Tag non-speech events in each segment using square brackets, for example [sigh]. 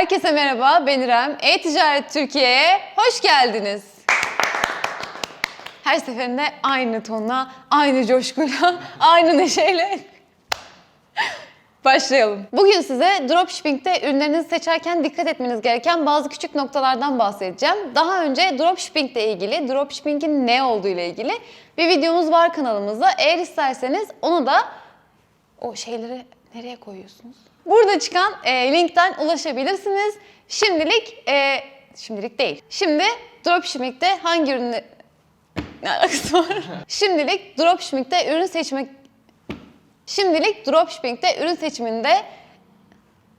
Herkese merhaba, ben İrem. E-Ticaret Türkiye'ye hoş geldiniz. Her seferinde aynı tonla, aynı coşkuyla, [laughs] aynı neşeyle başlayalım. Bugün size dropshipping'te ürünlerinizi seçerken dikkat etmeniz gereken bazı küçük noktalardan bahsedeceğim. Daha önce dropshipping ile ilgili, dropshipping'in ne olduğu ile ilgili bir videomuz var kanalımızda. Eğer isterseniz onu da o şeyleri nereye koyuyorsunuz? Burada çıkan e, linkten ulaşabilirsiniz. Şimdilik, e, şimdilik değil. Şimdi dropshipping'de hangi ürünü... Ne alakası var? [laughs] Şimdilik dropshipping'de ürün seçmek... Şimdilik dropshipping'de ürün seçiminde...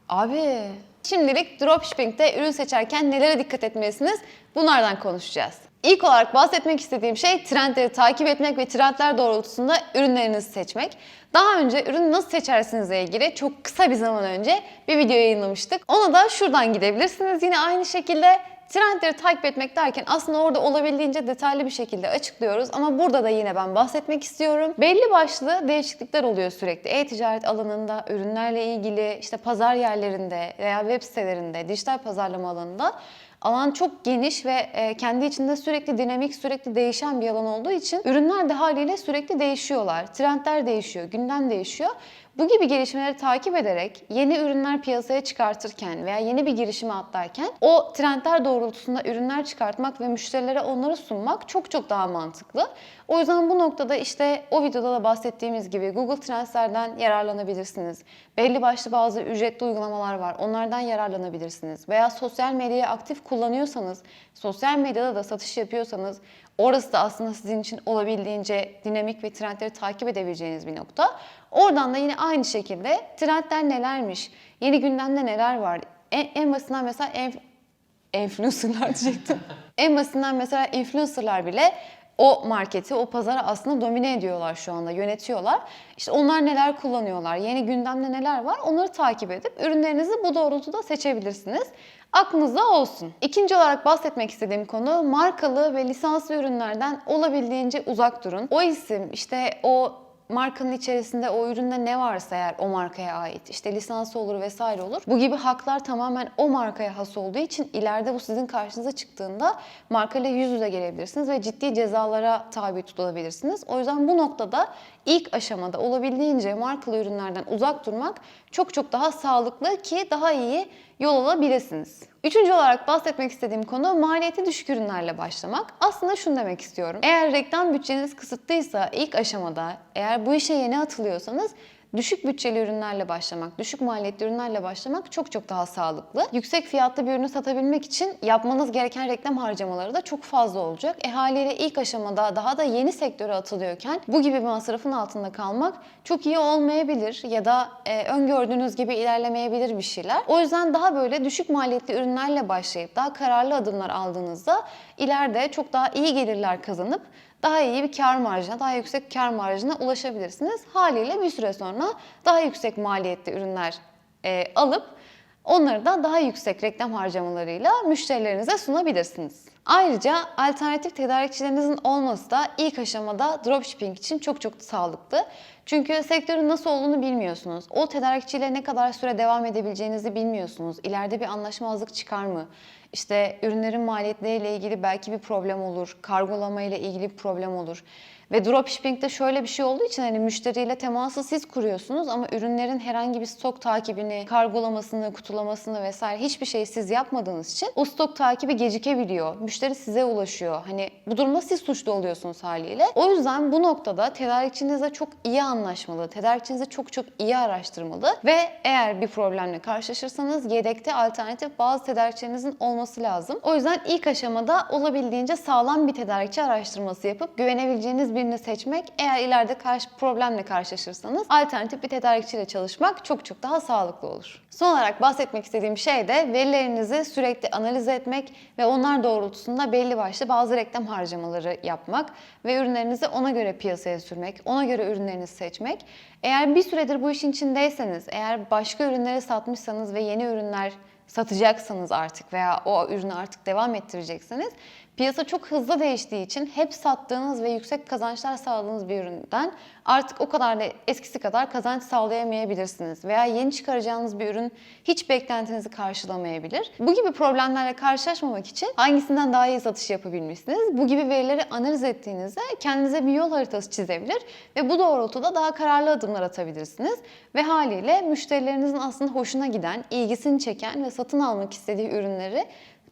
Abi... Şimdilik dropshipping'de ürün seçerken nelere dikkat etmelisiniz? Bunlardan konuşacağız. İlk olarak bahsetmek istediğim şey trendleri takip etmek ve trendler doğrultusunda ürünlerinizi seçmek. Daha önce ürün nasıl seçersinizle ilgili çok kısa bir zaman önce bir video yayınlamıştık. Ona da şuradan gidebilirsiniz. Yine aynı şekilde trendleri takip etmek derken aslında orada olabildiğince detaylı bir şekilde açıklıyoruz ama burada da yine ben bahsetmek istiyorum. Belli başlı değişiklikler oluyor sürekli. E-ticaret alanında, ürünlerle ilgili, işte pazar yerlerinde veya web sitelerinde, dijital pazarlama alanında Alan çok geniş ve e, kendi içinde sürekli dinamik, sürekli değişen bir alan olduğu için ürünler de haliyle sürekli değişiyorlar. Trendler değişiyor, gündem değişiyor. Bu gibi gelişmeleri takip ederek yeni ürünler piyasaya çıkartırken veya yeni bir girişime atlarken o trendler doğrultusunda ürünler çıkartmak ve müşterilere onları sunmak çok çok daha mantıklı. O yüzden bu noktada işte o videoda da bahsettiğimiz gibi Google Trends'lerden yararlanabilirsiniz. Belli başlı bazı ücretli uygulamalar var. Onlardan yararlanabilirsiniz. Veya sosyal medyayı aktif kullanıyorsanız, sosyal medyada da satış yapıyorsanız Orası da aslında sizin için olabildiğince dinamik ve trendleri takip edebileceğiniz bir nokta. Oradan da yine aynı şekilde trendler nelermiş, yeni gündemde neler var. En, en basitinden mesela enf influencerlar diyecektim. en basitinden mesela influencerlar bile o marketi, o pazarı aslında domine ediyorlar şu anda, yönetiyorlar. İşte onlar neler kullanıyorlar, yeni gündemde neler var onları takip edip ürünlerinizi bu doğrultuda seçebilirsiniz. Aklınızda olsun. İkinci olarak bahsetmek istediğim konu markalı ve lisanslı ürünlerden olabildiğince uzak durun. O isim, işte o markanın içerisinde o üründe ne varsa eğer o markaya ait işte lisansı olur vesaire olur. Bu gibi haklar tamamen o markaya has olduğu için ileride bu sizin karşınıza çıktığında markayla yüz yüze gelebilirsiniz ve ciddi cezalara tabi tutulabilirsiniz. O yüzden bu noktada ilk aşamada olabildiğince markalı ürünlerden uzak durmak çok çok daha sağlıklı ki daha iyi yol alabilirsiniz. Üçüncü olarak bahsetmek istediğim konu maliyeti düşük ürünlerle başlamak. Aslında şunu demek istiyorum. Eğer reklam bütçeniz kısıtlıysa ilk aşamada eğer bu işe yeni atılıyorsanız düşük bütçeli ürünlerle başlamak, düşük maliyetli ürünlerle başlamak çok çok daha sağlıklı. Yüksek fiyatlı bir ürünü satabilmek için yapmanız gereken reklam harcamaları da çok fazla olacak. E haliyle ilk aşamada daha da yeni sektöre atılıyorken bu gibi bir masrafın altında kalmak çok iyi olmayabilir ya da e, öngördüğünüz gibi ilerlemeyebilir bir şeyler. O yüzden daha böyle düşük maliyetli ürünlerle başlayıp daha kararlı adımlar aldığınızda ileride çok daha iyi gelirler kazanıp daha iyi bir kar marjına, daha yüksek kar marjına ulaşabilirsiniz. Haliyle bir süre sonra daha yüksek maliyetli ürünler e, alıp onları da daha yüksek reklam harcamalarıyla müşterilerinize sunabilirsiniz. Ayrıca alternatif tedarikçilerinizin olması da ilk aşamada dropshipping için çok çok sağlıklı. Çünkü sektörün nasıl olduğunu bilmiyorsunuz. O tedarikçiyle ne kadar süre devam edebileceğinizi bilmiyorsunuz. İleride bir anlaşmazlık çıkar mı? İşte ürünlerin maliyetleriyle ilgili belki bir problem olur. Kargolama ile ilgili bir problem olur. Ve dropshipping'de şöyle bir şey olduğu için hani müşteriyle teması siz kuruyorsunuz ama ürünlerin herhangi bir stok takibini, kargolamasını, kutulamasını vesaire hiçbir şey siz yapmadığınız için o stok takibi gecikebiliyor. Müşteri size ulaşıyor. Hani bu durumda siz suçlu oluyorsunuz haliyle. O yüzden bu noktada tedarikçinizle çok iyi anlaşmalı, tedarikçinizi çok çok iyi araştırmalı ve eğer bir problemle karşılaşırsanız yedekte alternatif bazı tedarikçilerinizin olması lazım. O yüzden ilk aşamada olabildiğince sağlam bir tedarikçi araştırması yapıp güvenebileceğiniz birini seçmek eğer ileride karşı problemle karşılaşırsanız alternatif bir tedarikçiyle çalışmak çok çok daha sağlıklı olur. Son olarak bahsetmek istediğim şey de verilerinizi sürekli analiz etmek ve onlar doğrultusunda belli başlı bazı reklam harcamaları yapmak ve ürünlerinizi ona göre piyasaya sürmek, ona göre ürünlerinizi seçmek. Eğer bir süredir bu işin içindeyseniz, eğer başka ürünleri satmışsanız ve yeni ürünler satacaksanız artık veya o ürünü artık devam ettirecekseniz piyasa çok hızlı değiştiği için hep sattığınız ve yüksek kazançlar sağladığınız bir üründen artık o kadar da eskisi kadar kazanç sağlayamayabilirsiniz veya yeni çıkaracağınız bir ürün hiç beklentinizi karşılamayabilir. Bu gibi problemlerle karşılaşmamak için hangisinden daha iyi satış yapabilmişsiniz? Bu gibi verileri analiz ettiğinizde kendinize bir yol haritası çizebilir ve bu doğrultuda daha kararlı adımlar atabilirsiniz ve haliyle müşterilerinizin aslında hoşuna giden, ilgisini çeken ve satın almak istediği ürünleri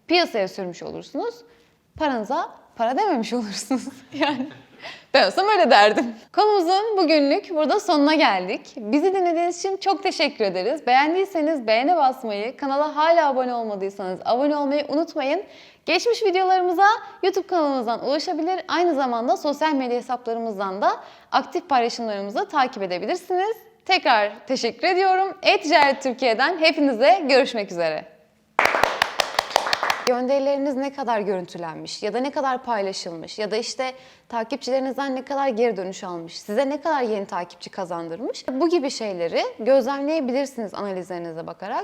piyasaya sürmüş olursunuz. Paranıza para dememiş olursunuz. [laughs] Yani ben olsam öyle derdim. Konumuzun bugünlük burada sonuna geldik. Bizi dinlediğiniz için çok teşekkür ederiz. Beğendiyseniz beğene basmayı, kanala hala abone olmadıysanız abone olmayı unutmayın. Geçmiş videolarımıza YouTube kanalımızdan ulaşabilir. Aynı zamanda sosyal medya hesaplarımızdan da aktif paylaşımlarımızı takip edebilirsiniz. Tekrar teşekkür ediyorum. E-Ticaret Türkiye'den hepinize görüşmek üzere. Gönderileriniz ne kadar görüntülenmiş ya da ne kadar paylaşılmış ya da işte takipçilerinizden ne kadar geri dönüş almış, size ne kadar yeni takipçi kazandırmış. Bu gibi şeyleri gözlemleyebilirsiniz analizlerinize bakarak